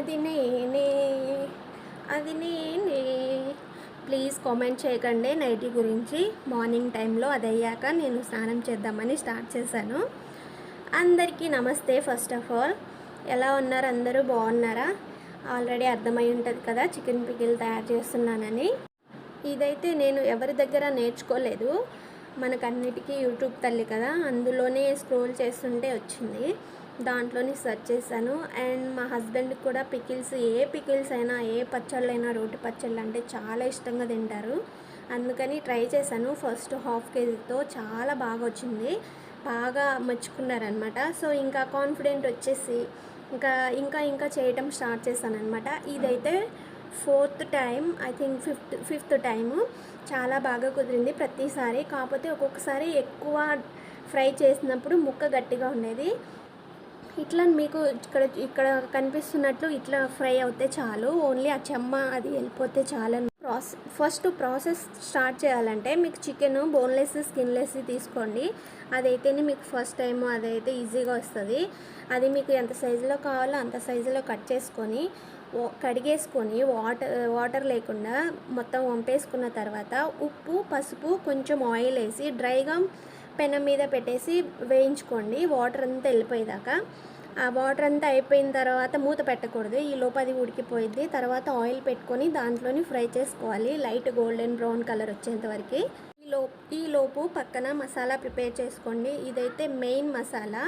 అది నేనే అది నేనే. ప్లీజ్ కామెంట్ చేయకండి నైటీ గురించి. మార్నింగ్ టైంలో అది అయ్యాక నేను స్నానం చేద్దామని స్టార్ట్ చేశాను. అందరికీ నమస్తే ఫస్ట్ ఆఫ్ ఆల్. ఎలా ఉన్నారు అందరూ? బాగున్నారా? ఆల్రెడీ అర్థమై ఉంటుంది కదా చికెన్ పికిల్ తయారు చేస్తున్నానని. ఇదైతే నేను ఎవరి దగ్గర నేర్చుకోలేదు. మనకన్నిటికీ యూట్యూబ్ తల్లి కదా. అందులోనే స్క్రోల్ చేస్తుంటే వచ్చింది. దాంట్లోనే సెర్చ్ చేశాను. అండ్ మా హస్బెండ్కి కూడా పికిల్స్ ఏ పికిల్స్ అయినా ఏ పచ్చళ్ళు అయినా రోటి పచ్చళ్ళు అంటే చాలా ఇష్టంగా తింటారు. అందుకని ట్రై చేశాను. ఫస్ట్ హాఫ్ కేజీతో చాలా బాగా వచ్చింది. బాగా మెచ్చుకున్నారనమాట. సో ఇంకా కాన్ఫిడెంట్ వచ్చేసి ఇంకా ఇంకా ఇంకా చేయటం స్టార్ట్ చేశాను అనమాట ఇదైతే fourth time I think fifth fifth time. చాలా బాగా కుదిరింది ప్రతిసారి. కాకపోతే ఒక్కొక్కసారి ఎక్కువ ఫ్రై చేసినప్పుడు ముక్క గట్టిగా ఉండేది. ఇట్లా మీకు ఇక్కడ ఇక్కడ కనిపిస్తున్నట్లు ఇట్లా ఫ్రై అవుతే చాలు. ఓన్లీ ఆ చెమ్మ అది వెళ్ళిపోతే చాలు ప్రాసెస్ ఫస్ట్ ప్రాసెస్ స్టార్ట్ చేయాలంటే మీకు చికెన్ బోన్లెస్ స్కిన్లెస్ తీసుకోండి. అదైతేనే మీకు ఫస్ట్ టైం అదైతే ఈజీగా వస్తుంది. అది మీకు ఎంత సైజులో కావాలో అంత సైజులో కట్ చేసుకొని కడిగేసుకొని వాటర్ వాటర్ లేకుండా మొత్తం వంపేసుకున్న తర్వాత ఉప్పు పసుపు కొంచెం ఆయిల్ వేసి డ్రైగా పెనం మీద పెట్టేసి వేయించుకోండి. వాటర్ అంతా వెళ్ళిపోయేదాకా. ఆ వాటర్ అంతా అయిపోయిన తర్వాత మూత పెట్టకూడదు. ఈ లోపది అది ఉడికిపోయింది తర్వాత ఆయిల్ పెట్టుకొని దాంట్లోని ఫ్రై చేసుకోవాలి. లైట్ గోల్డెన్ బ్రౌన్ కలర్ వచ్చేంత వరకు. ఈ లో ఈ లోపు పక్కన మసాలా ప్రిపేర్ చేసుకోండి. ఇదైతే మెయిన్ మసాలా.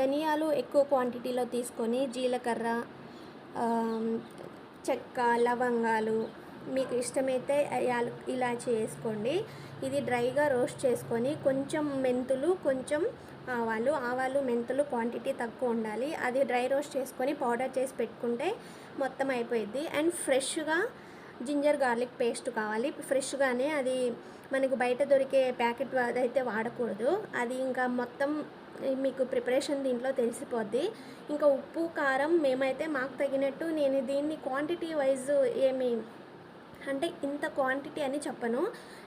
ధనియాలు ఎక్కువ క్వాంటిటీలో తీసుకొని జీలకర్ర చెక్క లవంగాలు మీకు ఇష్టమైతే ఇలా ఇలాచి వేసుకోండి. ఇది డ్రైగా రోస్ట్ చేసుకొని కొంచెం మెంతులు కొంచెం ఆవాలు ఆవాలు మెంతులు క్వాంటిటీ తక్కువ ఉండాలి. అది డ్రై రోస్ట్ చేసుకొని పౌడర్ చేసి పెట్టుకుంటే మొత్తం అయిపోయింది అండ్ ఫ్రెష్గా జింజర్ గార్లిక్ పేస్ట్ కావాలి. ఫ్రెష్గానే అది మనకు బయట దొరికే ప్యాకెట్ అయితే వాడకూడదు. అది ఇంకా మొత్తం మీకు ప్రిపరేషన్ దీంట్లో తెలిసిపోద్ది. ఇంకా ఉప్పు కారం మేమైతే మాకు తగినట్టు నేను దీన్ని క్వాంటిటీ వైజ్ ఏమి అంటే ఇంత క్వాంటిటీ అని చెప్పను.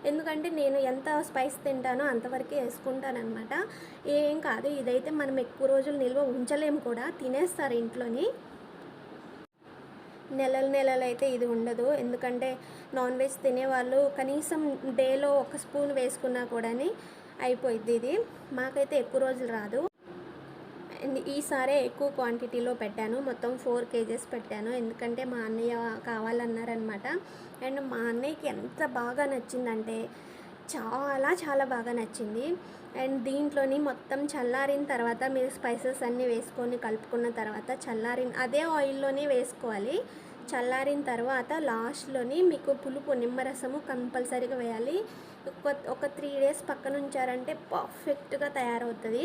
ఎందుకంటే నేను ఎంత స్పైస్ తింటానో అంతవరకే వేసుకుంటానమాట ఏం కాదు ఇదైతే మనం ఎక్కువ రోజులు నిల్వ ఉంచలేము కూడా తినేస్తారు ఇంట్లోని. నెలలు నెలలు అయితే ఇది ఉండదు. ఎందుకంటే నాన్ వెజ్ తినేవాళ్ళు కనీసం డేలో ఒక స్పూన్ వేసుకున్నా కూడాని అయిపోయింది ఇది. మాకైతే ఎక్కువ రోజులు రాదు. ఈసారే ఎక్కువ క్వాంటిటీలో పెట్టాను. మొత్తం ఫోర్ కేజెస్ పెట్టాను. ఎందుకంటే మా అన్నయ్య కావాలన్నారనమాట అండ్ మా అన్నయ్యకి ఎంత బాగా నచ్చిందంటే చాలా చాలా బాగా నచ్చింది. అండ్ దీంట్లోని మొత్తం చల్లారిన తర్వాత మీరు స్పైసెస్ అన్నీ వేసుకొని కలుపుకున్న తర్వాత చల్లారిన అదే ఆయిల్లోనే వేసుకోవాలి. చల్లారిన తర్వాత లాస్ట్లోని మీకు పులుపు నిమ్మరసము కంపల్సరీగా వేయాలి. ఒక ఒక త్రీ డేస్ పక్కన ఉంచారంటే పర్ఫెక్ట్గా తయారవుతుంది.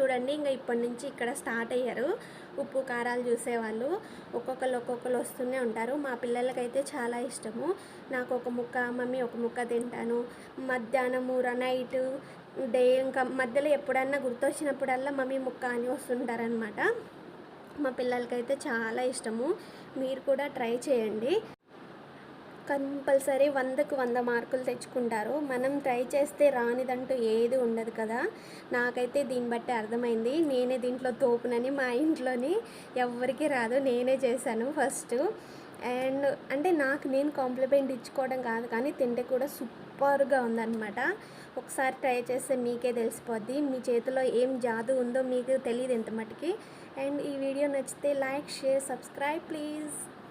చూడండి ఇంకా ఇప్పటి నుంచి ఇక్కడ స్టార్ట్ అయ్యారు. ఉప్పు కారాలు చూసేవాళ్ళు. ఒక్కొక్కరు ఒక్కొక్కరు వస్తూనే ఉంటారు. మా పిల్లలకైతే చాలా ఇష్టము. నాకు ఒక ముక్క మమ్మీ ఒక ముక్క తింటాను. మధ్యాహ్నము నైట్ డే ఇంకా మధ్యలో ఎప్పుడన్నా గుర్తొచ్చినప్పుడల్లా మమ్మీ ముక్క అని వస్తుంటారనమాట మా పిల్లలకైతే చాలా ఇష్టము. మీరు కూడా ట్రై చేయండి. కంపల్సరీ వందకు వంద మార్కులు తెచ్చుకుంటారు. మనం ట్రై చేస్తే రానిదంటూ ఏది ఉండదు కదా. నాకైతే దీన్ని బట్టి అర్థమైంది. నేనే దీంట్లో తోపునని మా ఇంట్లోని ఎవరికి రాదు. నేనే చేశాను ఫస్ట్. అండ్ అంటే నాకు నేను కాంప్లిమెంట్ ఇచ్చుకోవడం కాదు కానీ తింటే కూడా సూపర్గా ఉందన్నమాట. ఒకసారి ట్రై చేస్తే మీకే తెలిసిపోద్ది. మీ చేతిలో ఏం జాదు ఉందో మీకు తెలియదు ఎంత మటుకి. అండ్ ఈ వీడియో నచ్చితే లైక్ షేర్ సబ్స్క్రైబ్ ప్లీజ్.